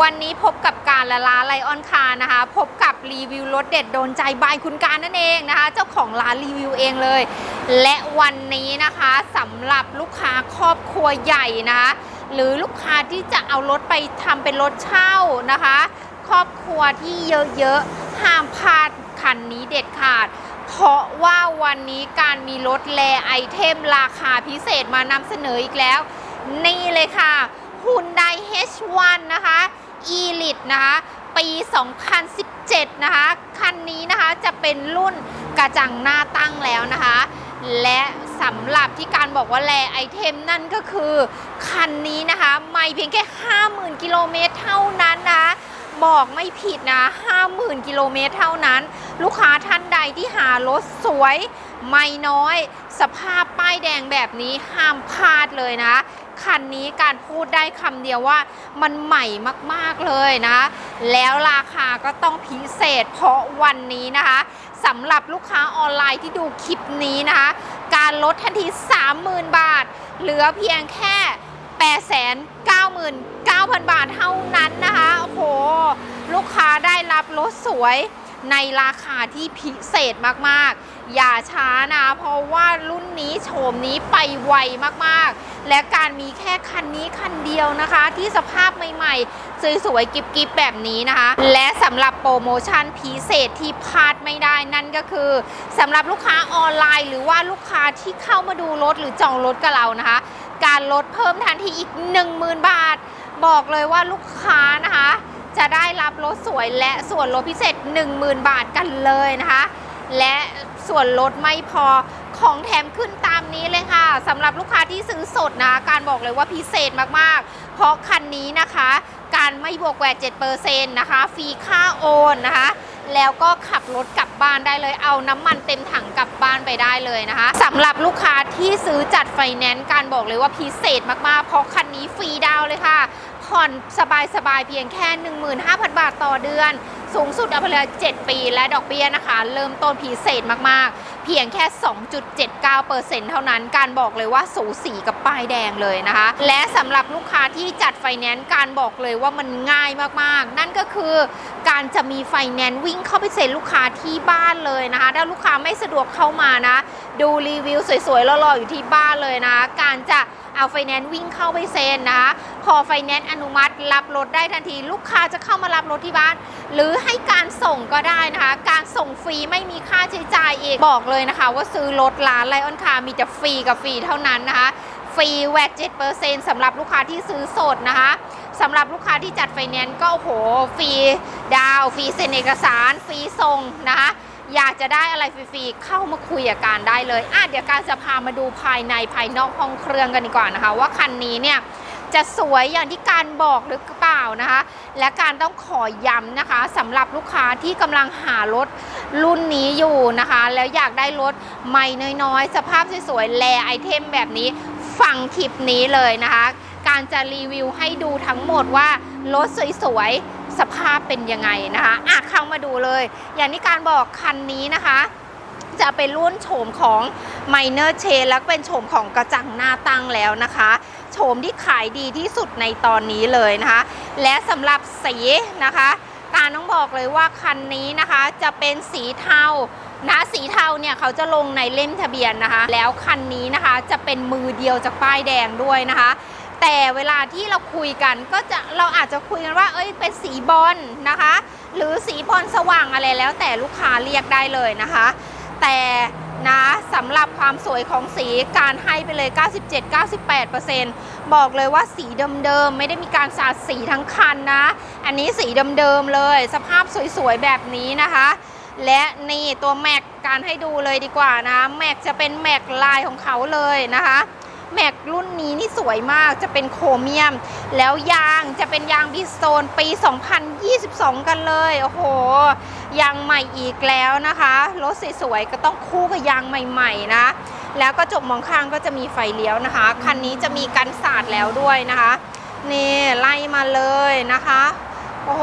วันนี้พบกับการละลาไลออนคาร์นะคะ พบกับรีวิวรถเด็ดโดนใจบายคุณการนั่นเองนะคะ เจ้าของร้านรีวิวเองเลย และวันนี้นะคะสำหรับลูกค้าครอบครัวใหญ่นะคะหรือลูกค้าที่จะเอารถไปทำเป็นรถเช่านะคะ ครอบครัวที่เยอะๆห้ามพลาดคันนี้เด็ดขาด เพราะว่าวันนี้การมีรถแลไอเทมราคาพิเศษมานำเสนออีกแล้ว นี่เลยค่ะ Hyundai H1 นะคะ Elite นะคะปี 2017 นะคะ คันนี้นะคะจะเป็นรุ่นกระจังหน้าตั้งแล้วนะคะ และสำหรับที่การบอกว่าแลไอเทมนั่นก็คือ คันนี้นะคะ ไม่เพียงแค่ 50,000 กิโลเมตรเท่านั้นนะคะบอกไม่ผิดนะ 50,000 กิโลเมตรเท่านั้น ลูกค้าท่านใดที่หารถสวย ไม่น้อย สภาพป้ายแดงแบบนี้ห้ามพลาดเลยนะ คันนี้การพูดได้คำเดียวว่ามันใหม่มากๆเลยนะ แล้วราคาก็ต้องพิเศษ เพราะวันนี้นะคะสำหรับลูกค้าออนไลน์ที่ดูคลิปนี้นะคะ การลดทันที 30,000 บาท เหลือเพียงแค่ 899,000 บาทเท่านั้นนะคะ โอ้โห ลูกค้าได้รับรถสวย ในราคาที่พิเศษมากๆ อย่าช้านะ เพราะว่ารุ่นนี้โฉมนี้ไปไวมากๆ และการมีแค่คันนี้คันเดียวนะคะ ที่สภาพใหม่ๆ สวยๆกิบๆแบบนี้นะคะ และสำหรับโปรโมชั่นพิเศษที่พลาดไม่ได้นั่นก็คือสำหรับลูกค้าออนไลน์ หรือว่าลูกค้าที่เข้ามาดูรถหรือจองรถกับเรานะคะ การลดเพิ่มทันทีอีก 10,000 บาท บอกเลยว่าลูกค้านะคะ จะได้รับรถสวยและส่วนลดพิเศษ 10,000 บาทกันเลยนะคะ และส่วนลดไม่พอของแถมขึ้นตามนี้เลยค่ะสำหรับลูกค้าที่ซื้อสดนะ การบอกเลยว่าพิเศษมากๆ เพราะคันนี้นะคะ การไม่บวกแหวด7%นะคะฟรีค่าโอนนะคะแล้วก็ขับรถกลับบ้านได้เลย เอาน้ำมันเต็มถังกลับบ้านไปได้เลยนะคะสำหรับลูกค้าที่ซื้อจัดไฟแนนซ์การบอกเลยว่าพิเศษมากๆ เพราะคันนี้ฟรีดาวเลยค่ะ ผ่อนสบายๆเพียงแค่ 15,000 บาทต่อเดือน สูงสุดเอาไปเลย7ปีและดอกเบี้ยนะคะ เริ่มต้นพิเศษมากๆ เพียงแค่ 2.79%เท่านั้น การบอกเลยว่าสูสีกับป้ายแดงเลยนะคะ และสำหรับลูกค้าที่จัดไฟแนนซ์การบอกเลยว่ามันง่ายมากๆ นั่นก็คือการจะมีไฟแนนซ์วิ่งเข้าไปเซ็นลูกค้าที่บ้านเลยนะคะ ถ้าลูกค้าไม่สะดวกเข้ามานะ ดูรีวิวสวยๆรอๆอยู่ที่บ้านเลยนะ การจะ เอาไฟแนนซ์วิ่งเข้าไปเซ็นนะคะพอไฟแนนซ์อนุมัติรับรถได้ทันที ลูกค้าจะเข้ามารับรถที่บ้าน หรือให้การส่งก็ได้นะคะ การส่งฟรีไม่มีค่าใช้จ่ายอีกบอกเลยนะคะ ว่าซื้อรถร้านไลออนคามีแต่ฟรีกับฟรีเท่านั้นนะคะฟรีแวด7%สำหรับลูกค้าที่ซื้อสดนะคะสำหรับลูกค้าที่จัดไฟแนนซ์ก็โอ้โหฟรีดาวฟรีเซ็นเอกสารฟรีส่งนะคะ อยากจะได้อะไรฟรีๆ เข้ามาคุยกับการได้เลยอะเดี๋ยวการจะพามาดูภายในภายนอกห้องเครื่องกันดีกว่านะคะ ว่าคันนี้เนี่ยจะสวยอย่างที่การบอกหรือเปล่านะคะ และการต้องขอย้ำนะคะสำหรับลูกค้าที่กำลังหารถรุ่นนี้อยู่นะคะ แล้วอยากได้รถใหม่น้อยๆ สภาพสวยๆแลไอเทมแบบนี้ฟังคลิปนี้เลยนะคะ การจะรีวิวให้ดูทั้งหมดว่ารถสวยๆ สภาพเป็นยังไงนะคะอะเข้ามาดูเลย อย่างที่การบอกคันนี้นะคะ จะเป็นรุ่นโฉมของ Minor c h a n แล้วเป็นโฉมของกระจังหน้าตั้งแล้วนะคะโฉมที่ขายดีที่สุดในตอนนี้เลยนะคะ และสำหรับสีนะคะ การต้องบอกเลยว่าคันนี้นะคะจะเป็นสีเทานะสีเทาเนี่ยเขาจะลงในเล่มทะเบียนนะคะ แล้วคันนี้นะคะจะเป็นมือเดียวจากป้ายแดงด้วยนะคะ แต่เวลาที่เราคุยกันก็จะเราอาจจะคุยกันว่า เอ้ยเป็นสีบอลนะคะ หรือสีบอลสว่างอะไรแล้ว แต่ลูกค้าเรียกได้เลยนะคะ แต่นะสำหรับความสวยของสีการให้ไปเลย 97-98%บอกเลยว่าสีเดิมๆ ไม่ได้มีการสาดสีทั้งคันนะ อันนี้สีเดิมๆเลย สภาพสวยๆ แบบนี้นะคะ และนี่ตัวแม็กการให้ดูเลยดีกว่านะ แม็กจะเป็นแม็กลายของเขาเลยนะคะ แม็กรุ่นนี้นี่สวยมากจะเป็นโครเมียม แล้วยางจะเป็นยางบิสโตนปี 2022 กันเลย โอ้โห ยางใหม่อีกแล้วนะคะ รถสวยๆ ก็ต้องคู่กับยางใหม่ๆนะ แล้วก็จบมองข้างก็จะมีไฟเลี้ยวนะคะ คันนี้จะมีกันสาดแล้วด้วยนะคะ นี่ไล่มาเลยนะคะโอ้โห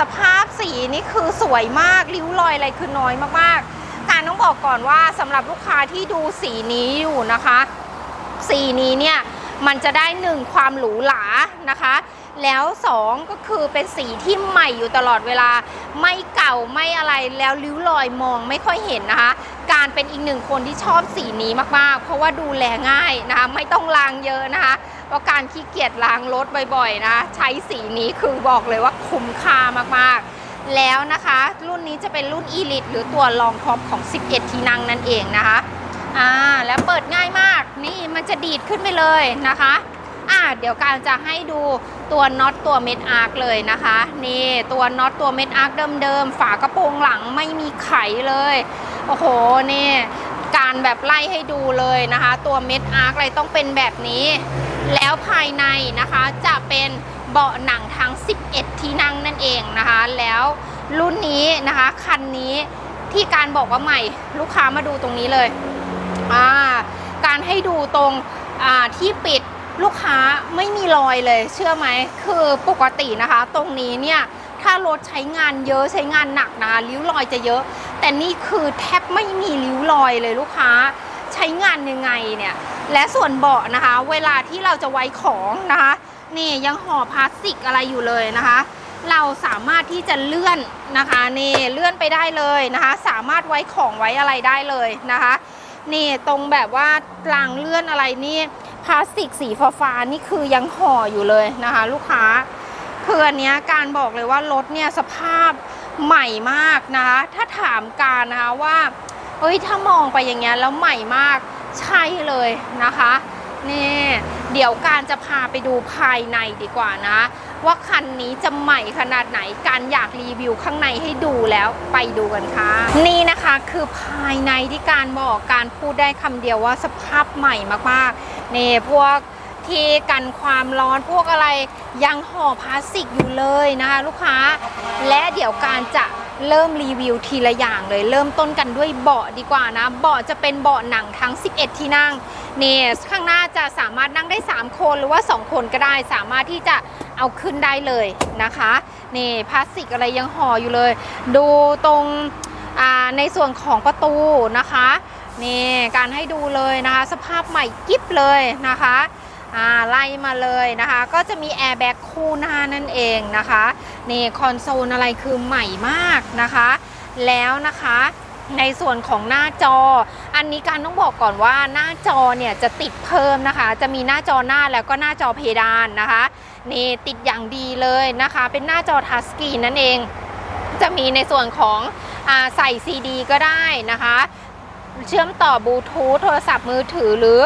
สภาพสีนี่คือสวยมาก ริ้วรอยอะไรคือน้อยมากๆ การต้องบอกก่อนว่าสำหรับลูกค้าที่ดูสีนี้อยู่นะคะ สีนี้เนี่ยมันจะได้หนึ่งความหรูหรานะคะ แล้วสองก็คือเป็นสีที่ใหม่อยู่ตลอดเวลา ไม่เก่าไม่อะไรแล้วริ้วรอยมองไม่ค่อยเห็นนะคะ การเป็นอีกหนึ่งคนที่ชอบสีนี้มากๆ เพราะว่าดูแลง่ายนะคะไม่ต้องล้างเยอะนะคะเพราะการขี้เกียจล้างรถบ่อยๆนะใช้สีนี้คือบอกเลยว่าคุ้มค่ามากๆแล้วนะคะ รุ่นนี้จะเป็นรุ่น Elite หรือตัวรองท็อปของ 11 ที่นั่งนั่นเองนะคะ อ่าแล้วเปิดง่ายมากนี่มันจะดีดขึ้นไปเลยนะคะอ่าเดี๋ยวการจะให้ดูตัวน็อตตัวเม็ดอาร์คเลยนะคะนี่ตัวน็อตตัวเม็ดอาร์คเดิมๆฝากระโปรงหลังไม่มีไขเลยโอ้โหนี่การแบบไล่ให้ดูเลยนะคะ ตัวเม็ดอาร์คอะไรต้องเป็นแบบนี้ แล้วภายในนะคะจะเป็นเบาะหนังทั้ง 11 ที่นั่งนั่นเองนะคะ แล้วรุ่นนี้นะคะคันนี้ที่การบอกว่าใหม่ลูกค้ามาดูตรงนี้เลย อ่าการให้ดูตรงอ่าที่ปิดลูกค้าไม่มีรอยเลย เชื่อไหมคือปกตินะคะ ตรงนี้เนี่ยถ้ารถใช้งานเยอะใช้งานหนักนะคะริ้วรอยจะเยอะ แต่นี่คือแทบไม่มีริ้วรอยเลยลูกค้าใช้งานยังไงเนี่ยและส่วนเบาะนะคะ เวลาที่เราจะไว้ของนะคะนี่ยังห่อพลาสติกอะไรอยู่เลยนะคะ เราสามารถที่จะเลื่อนนะคะนี่เลื่อนไปได้เลยนะคะ สามารถไว้ของไว้อะไรได้เลยนะคะ นี่ตรงแบบว่ารางเลื่อนอะไรนี่พลาสติกสีฟ้านี่คือยังห่ออยู่เลยนะคะ ลูกค้าคืออันเนี้ยการบอกเลยว่ารถเนี่ยสภาพใหม่มากนะคะ ถ้าถามการนะคะว่าเอ้ยถ้ามองไปอย่างเงี้ยแล้วใหม่มากใช่เลยนะคะนี่ เดี๋ยวการจะพาไปดูภายในดีกว่านะ ว่าคันนี้จะใหม่ขนาดไหนการอยากรีวิวข้างในให้ดูแล้วไปดูกันค่ะ นี่นะคะคือภายในที่การบอกการพูดได้คำเดียวว่าสภาพใหม่มากๆนี่พวกที่กันความร้อนพวกอะไรยังห่อพลาสติกอยู่เลยนะคะลูกค้า และเดี๋ยวการจะเริ่มรีวิวทีละอย่างเลย เริ่มต้นกันด้วยเบาะดีกว่านะ เบาะจะเป็นเบาะหนังทั้ง 11 ที่นั่ง นี่ข้างหน้าจะสามารถนั่งได้ 3 คนหรือว่า 2 คนก็ได้สามารถที่จะเอาขึ้นได้เลยนะคะนี่พลาสติกอะไรยังห่ออยู่เลย ดูตรงในส่วนของประตูนะคะนี่การให้ดูเลยนะคะ สภาพใหม่กิ๊บเลยนะคะอ่าไล่มาเลยนะคะ ก็จะมีแอร์แบ็กคู่หน้านั่นเองนะคะนี่คอนโซลอะไรคือใหม่มากนะคะ แล้วนะคะ ในส่วนของหน้าจอ อันนี้การต้องบอกก่อนว่าหน้าจอเนี่ยจะติดเพิ่มนะคะ จะมีหน้าจอหน้าแล้วก็หน้าจอเพดานนะคะนี่ติดอย่างดีเลยนะคะ เป็นหน้าจอทัชสกรีนนั่นเอง จะมีในส่วนของอใส่ซีดีก็ได้นะคะ เชื่อมต่อบลูทูธโทรศัพท์มือถือหรือ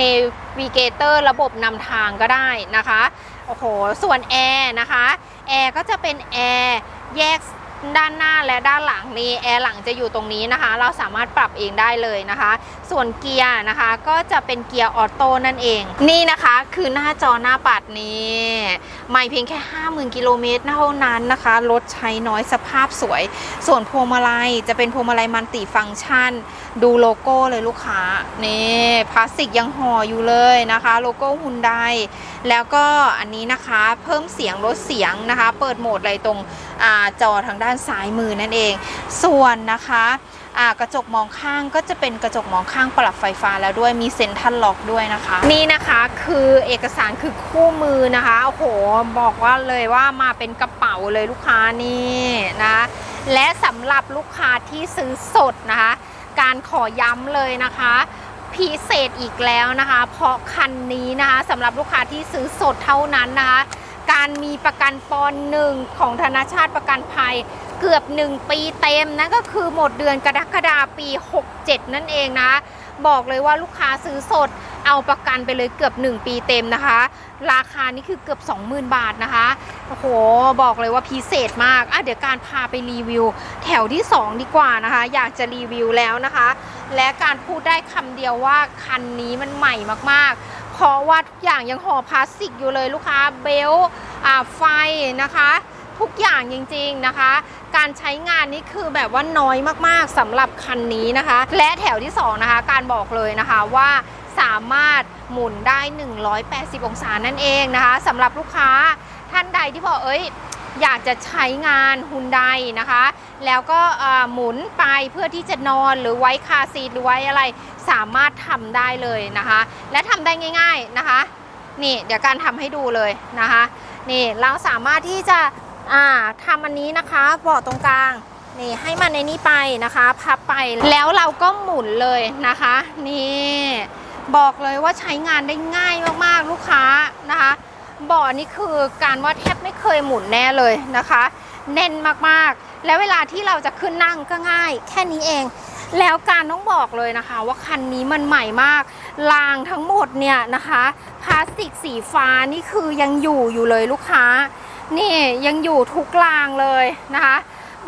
Navigator ระบบนำทางก็ได้นะคะโอ้โหส่วนแอร์นะคะแอร์ก็จะเป็นแอร์แยก ด้านหน้าและด้านหลังนี่แอร์หลังจะอยู่ตรงนี้นะคะ เราสามารถปรับเองได้เลยนะคะส่วนเกียร์นะคะก็จะเป็นเกียร์ออโต้นั่นเอง นี่นะคะคือหน้าจอหน้าปัดนี่ไม่เพียงแค่ 50,000กิโลเมตรเท่านั้นนะคะรถใช้น้อยสภาพสวย ส่วนพวงมาลัยจะเป็นพวงมาลัยมัลติฟังก์ชัน ดูโลโก้เลยลูกค้านี่พลาสติกยังห่ออยู่เลยนะคะ โลโก้ฮุนไดแล้วก็อันนี้นะคะเพิ่มเสียงลดเสียงนะคะ เปิดโหมดอะไรตรงอจอทางด้านซ้ายมือนั่นเอง ส่วนนะคะ กระจกมองข้างก็จะเป็นกระจกมองข้างปรับไฟฟ้าแล้วด้วยมีเซ็นทรัลล็อกด้วยนะคะ นี่นะคะคือเอกสารคือคู่มือนะคะโอ้โหบอกว่าเลยว่ามาเป็นกระเป๋าเลยลูกค้านี่นะ และสำหรับลูกค้าที่ซื้อสดนะคะ การขอย้ำเลยนะคะพิเศษอีกแล้วนะคะ เพราะคันนี้นะคะสำหรับลูกค้าที่ซื้อสดเท่านั้นนะคะ การมีประกันปอนหนึ่งของธนาชาติประกันภัย เกือบ 1 ปีเต็มนั่นก็คือหมดเดือนกรกฎาปี 67 นั่นเองนะ บอกเลยว่าลูกค้าซื้อสดเอาประกันไปเลยเกือบ 1 ปีเต็มนะคะ ราคานี่คือเกือบ 20,000 บาทนะคะโอ้โหบอกเลยว่าพิเศษมากอะเดี๋ยวการพาไปรีวิว แถวที่ 2 ดีกว่านะคะ อยากจะรีวิวแล้วนะคะ และการพูดได้คำเดียวว่าคันนี้มันใหม่มากๆ เพราะว่าทุกอย่างยังห่อพลาสติกอยู่เลยลูกค้าเบลต์อ่าไฟนะคะ ทุกอย่างจริงๆนะคะ การใช้งานนี่คือแบบว่าน้อยมากๆสำหรับคันนี้นะคะ และแถวที่สองนะคะการบอกเลยนะคะว่าสามารถหมุนได้ 180 องศานั่นเองนะคะสำหรับลูกค้าท่านใดที่บอกเอ้ยอยากจะใช้งานฮุนไดนะคะ แล้วก็หมุนไปเพื่อที่จะนอนหรือไว้คาซีทหรือไว้อะไรสามารถทำได้เลยนะคะ และทำได้ง่าย ๆนะคะ นี่เดี๋ยวการทำให้ดูเลยนะคะ นี่เราสามารถที่จะ อ่าทำอันนี้นะคะเบาะตรงกลางนี่ให้มันในนี้ไปนะคะพับไปแล้วเราก็หมุนเลยนะคะ นี่บอกเลยว่าใช้งานได้ง่ายมากๆลูกค้านะคะเบาะนี่คือการว่าแทบไม่เคยหมุนแน่เลยนะคะ แน่นมากๆ แล้วเวลาที่เราจะขึ้นนั่งก็ง่าย แค่นี้เอง แล้วการต้องบอกเลยนะคะ ว่าคันนี้มันใหม่มากรางทั้งหมดเนี่ยนะคะพลาสติกสีฟ้านี่คือยังอยู่อยู่เลยลูกค้า นี่ยังอยู่ทุกรางเลยนะคะ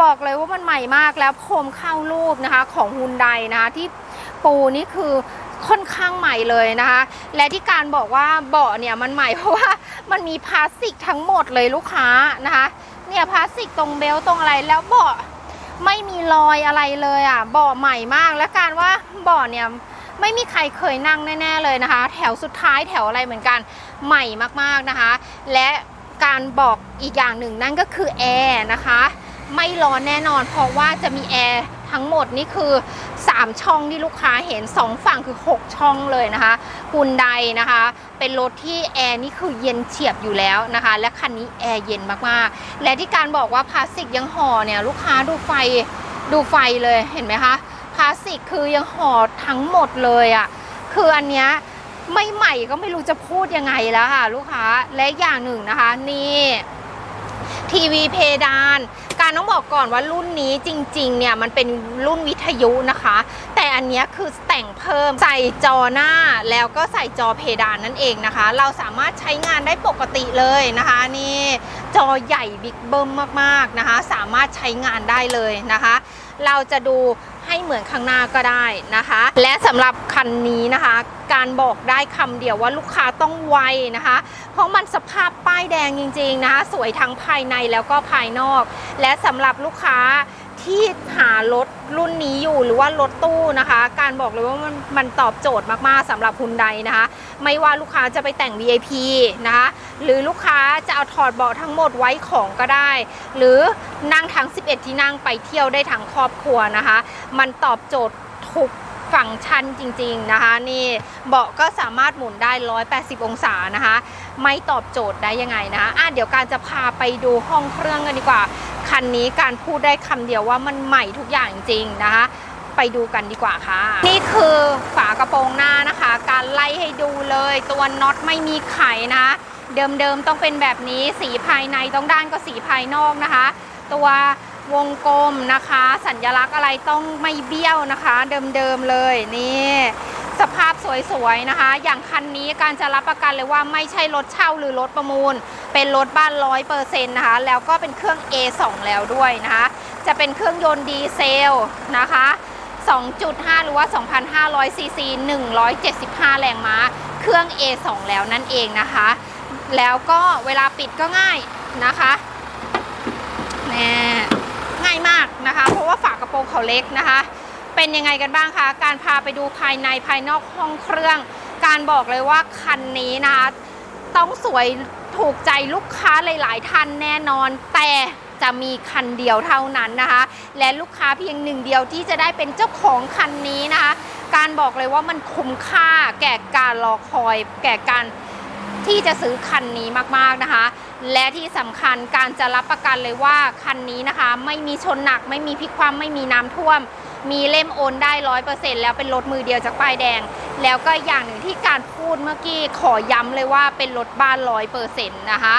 บอกเลยว่ามันใหม่มากแล้วพรมเข้ารูปนะคะของฮุนไดนะคะที่ปูนี่คือค่อนข้างใหม่เลยนะคะ และที่การบอกว่าเบาะเนี่ยมันใหม่เพราะว่ามันมีพลาสติกทั้งหมดเลยลูกค้านะคะ เนี่ยพลาสติกตรงเบลต์ตรงอะไรแล้วเบาะไม่มีรอยอะไรเลยอะเบาะใหม่มาก และการว่าเบาะเนี่ยไม่มีใครเคยนั่งแน่ ๆเลยนะคะ แถวสุดท้ายแถวอะไรเหมือนกันใหม่มากๆนะคะ และการบอก อีกอย่างหนึ่งนั่นก็คือแอร์นะคะ ไม่ร้อนแน่นอนเพราะว่าจะมีแอร์ทั้งหมดนี่คือ 3 ช่องที่ลูกค้าเห็น 2 ฝั่งคือ 6 ช่องเลยนะคะฮุนไดนะคะ เป็นรถที่แอร์นี่คือเย็นเฉียบอยู่แล้วนะคะ และคันนี้แอร์เย็นมากๆ และที่การบอกว่าพลาสติกยังห่อเนี่ยลูกค้าดูไฟดูไฟเลยเห็นไหมคะพลาสติกคือยังห่อทั้งหมดเลยอะ่ะคืออันเนี้ยไม่ใหม่ก็ไม่รู้จะพูดยังไงแล้วค่ะ ลูกค้าและอย่างหนึ่งนะคะ นี่ ทีวีเพดาน การต้องบอกก่อนว่ารุ่นนี้จริงๆเนี่ยมันเป็นรุ่นวิทยุนะคะแต่อันนี้คือแต่งเพิ่มใส่จอหน้าแล้วก็ใส่จอเพดานนั่นเองนะคะ เราสามารถใช้งานได้ปกติเลยนะคะนี่จอใหญ่บิ๊กเบิ้มมากๆนะคะ สามารถใช้งานได้เลยนะคะ เราจะดูให้เหมือนข้างหน้าก็ได้นะคะ และสำหรับคันนี้นะคะ การบอกได้คำเดียวว่าลูกค้าต้องไวนะคะ เพราะมันสภาพป้ายแดงจริง ๆนะคะ สวยทั้งภายในแล้วก็ภายนอก และสำหรับลูกค้า ที่หารถรุ่นนี้อยู่หรือว่ารถตู้นะคะ การบอกเลยว่ามันมันตอบโจทย์มากๆสำหรับคุณใดนะคะ ไม่ว่าลูกค้าจะไปแต่ง VIP นะคะ หรือลูกค้าจะเอาถอดเบาะทั้งหมดไว้ของก็ได้ หรือนั่งทั้ง 11 ที่นั่งไปเที่ยวได้ทั้งครอบครัวนะคะ มันตอบโจทย์ทุก ฟังก์ชันจริงๆนะคะ นี่เบาะก็สามารถหมุนได้ 180 องศานะคะ ไม่ตอบโจทย์ได้ยังไงนะคะอะเดี๋ยวการจะพาไปดูห้องเครื่องกันดีกว่า คันนี้การพูดได้คำเดียวว่ามันใหม่ทุกอย่างจริงๆนะคะไปดูกันดีกว่าค่ะ นี่คือฝากระโปรงหน้านะคะ การไล่ให้ดูเลยตัวน็อตไม่มีไขนะเดิมๆต้องเป็นแบบนี้สีภายในต้องด้านก็สีภายนอกนะคะ ตัว วงกลมนะคะ สัญลักษณ์อะไรต้องไม่เบี้ยวนะคะ เดิมๆเลยนี่สภาพสวยๆนะคะ อย่างคันนี้การจะรับประกันเลยว่าไม่ใช่รถเช่าหรือรถประมูล เป็นรถบ้านร้อยเปอร์เซ็นต์นะคะ แล้วก็เป็นเครื่อง A2 แล้วด้วยนะคะ จะเป็นเครื่องยนต์ดีเซลนะคะ 2.5 หรือว่า 2,500 ซีซี 175 แรงม้า เครื่อง A2 แล้วนั่นเองนะคะ แล้วก็เวลาปิดก็ง่ายนะคะแน่ ง่ายมากนะคะ เพราะว่าฝากระโปรงเขาเล็กนะคะ เป็นยังไงกันบ้างคะ การพาไปดูภายในภายนอกห้องเครื่อง การบอกเลยว่าคันนี้นะคะต้องสวยถูกใจลูกค้าหลาย ๆ ท่านแน่นอน แต่จะมีคันเดียวเท่านั้นนะคะ และลูกค้าเพียงหนึ่งเดียวที่จะได้เป็นเจ้าของคันนี้นะคะ การบอกเลยว่ามันคุ้มค่าแก่การรอคอยแก่การ ที่จะซื้อคันนี้มากๆนะคะ และที่สำคัญการจะรับประกันเลยว่าคันนี้นะคะ ไม่มีชนหนัก ไม่มีพลิกคว่ำไม่มีน้ำท่วม มีเล่มโอนได้ร้อยเปอร์เซ็นต์แล้วเป็นรถมือเดียวจากป้ายแดง แล้วก็อย่างหนึ่งที่การพูดเมื่อกี้ขอย้ำเลยว่าเป็นรถบ้านร้อยเปอร์เซ็นต์นะคะ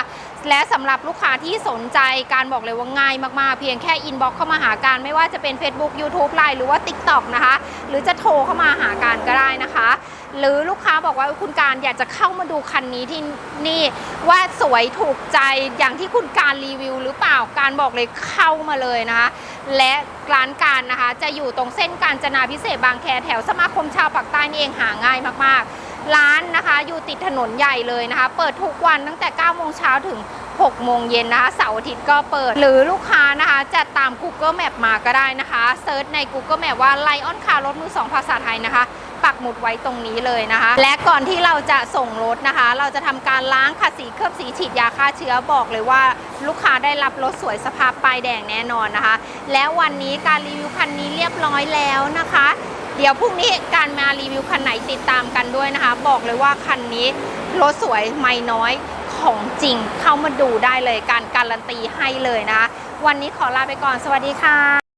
และสำหรับลูกค้าที่สนใจการบอกเลยว่าง่ายมากๆ เพียงแค่อินบ็อกเข้ามาหาการ ไม่ว่าจะเป็น Facebook YouTube Line หรือว่า TikTok นะคะ หรือจะโทรเข้ามาหาการก็ได้นะคะ หรือลูกค้าบอกว่าคุณการอยากจะเข้ามาดูคันนี้ที่นี่ว่าสวยถูกใจอย่างที่คุณการรีวิว หรือเปล่าการบอกเลยเข้ามาเลยนะคะ และร้านการนะคะ จะอยู่ตรงเส้นการจนาพิเศษบางแคแถวสมาคมชาวปากใต้นี่เองหาง่ายมากๆ ร้านนะคะอยู่ติดถนนใหญ่เลยนะคะ เปิดทุกวันตั้งแต่9โมงเช้าถึง6โมงเย็นนะคะเสาร์อาทิตย์ก็เปิด หรือลูกค้านะคะจะตาม Google Map มาก็ได้นะคะเซิร์ชใน Google Map ว่า Lion Car รถมือ2ภาษาไทยนะคะ ปักหมุดไว้ตรงนี้เลยนะคะ และก่อนที่เราจะส่งรถนะคะ เราจะทำการล้างขัดสีเคลือบสีฉีดยาฆ่าเชื้อบอกเลยว่า ลูกค้าได้รับรถสวยสภาพป้ายแดงแน่นอนนะคะ แล้ววันนี้การรีวิวคันนี้เรียบร้อยแล้วนะคะ เดี๋ยวพรุ่งนี้การมารีวิวคันไหนติดตามกันด้วยนะคะ บอกเลยว่าคันนี้รถสวยไม่น้อยของจริงเข้ามาดูได้เลยการการันตีให้เลยนะคะ วันนี้ขอลาไปก่อนสวัสดีค่ะ